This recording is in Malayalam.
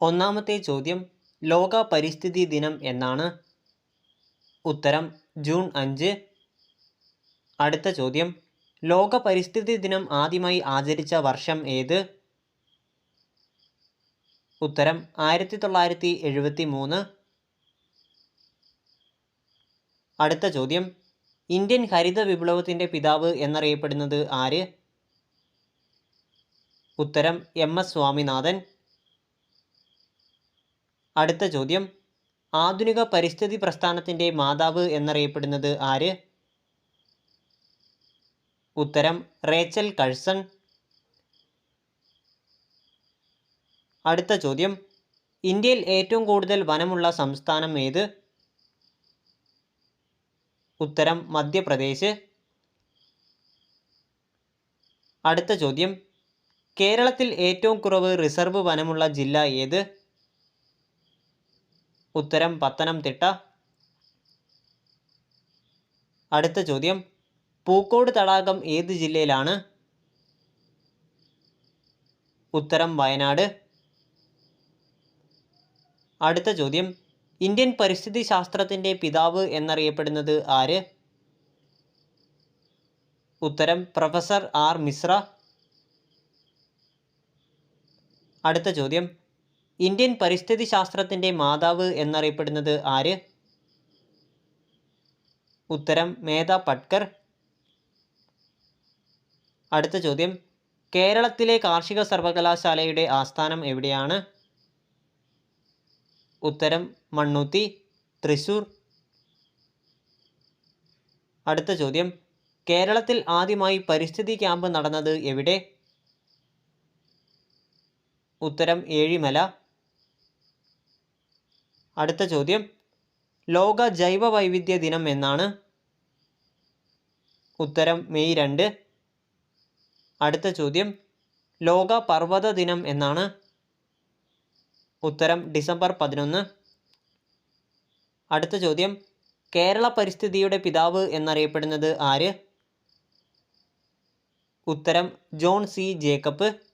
ഒന്നാമത്തെ ചോദ്യം ലോക പരിസ്ഥിതി ദിനം എന്നാണ്. ഉത്തരം ജൂൺ അഞ്ച്. അടുത്ത ചോദ്യം ലോക പരിസ്ഥിതി ദിനം ആദ്യമായി ആചരിച്ച വർഷം ഏത്? ഉത്തരം ആയിരത്തി തൊള്ളായിരത്തി എഴുപത്തി മൂന്ന് അടുത്ത ചോദ്യം ഇന്ത്യൻ ഹരിത വിപ്ലവത്തിന്റെ പിതാവ് എന്നറിയപ്പെടുന്നത് ആര്? ഉത്തരം എം എസ് സ്വാമിനാഥൻ. അടുത്ത ചോദ്യം. ആധുനിക പരിസ്ഥിതി പ്രസ്ഥാനത്തിന്റെ മാതാവ് എന്നറിയപ്പെടുന്നത് ആര്? ഉത്തരം റേച്ചൽ കഴ്സൺ. അടുത്ത ചോദ്യം. ഇന്ത്യയിൽ ഏറ്റവും കൂടുതൽ വനമുള്ള സംസ്ഥാനം ഏത്? ഉത്തരം മധ്യപ്രദേശ്. അടുത്ത ചോദ്യം. കേരളത്തിൽ ഏറ്റവും കുറവ് റിസർവ് വനമുള്ള ജില്ല ഏത്? ഉത്തരം പത്തനംതിട്ട. അടുത്ത ചോദ്യം. പൂക്കോട് തടാകം ഏത് ജില്ലയിലാണ്? ഉത്തരം വയനാട്. അടുത്ത ചോദ്യം. ഇന്ത്യൻ പരിസ്ഥിതി ശാസ്ത്രത്തിന്റെ പിതാവ് എന്നറിയപ്പെടുന്നത് ആര്? ഉത്തരം പ്രൊഫസർ ആർ മിശ്ര. അടുത്ത ചോദ്യം. ഇന്ത്യൻ പരിസ്ഥിതി ശാസ്ത്രത്തിന്റെ മാതാവ് എന്നറിയപ്പെടുന്നത് ആര്? ഉത്തരം മേധ പട്കർ. അടുത്ത ചോദ്യം. കേരളത്തിലെ കാർഷിക സർവകലാശാലയുടെ ആസ്ഥാനം എവിടെയാണ്? ഉത്തരം മണ്ണൂത്തി തൃശൂർ. അടുത്ത ചോദ്യം. കേരളത്തിൽ ആദ്യമായി പരിസ്ഥിതി ക്യാമ്പ് നടന്നത് എവിടെ? ഉത്തരം ഏഴിമല. അടുത്ത ചോദ്യം. ലോക ജൈവ വൈവിധ്യ ദിനം എന്നാണ്. ഉത്തരം മെയ് രണ്ട്. അടുത്ത ചോദ്യം. ലോക പർവത ദിനം എന്നാണ്. ഉത്തരം ഡിസംബർ പതിനൊന്ന്. അടുത്ത ചോദ്യം. കേരള പരിസ്ഥിതിയുടെ പിതാവ് എന്നറിയപ്പെടുന്നത് ആര്? ഉത്തരം ജോൺ സി ജേക്കബ്.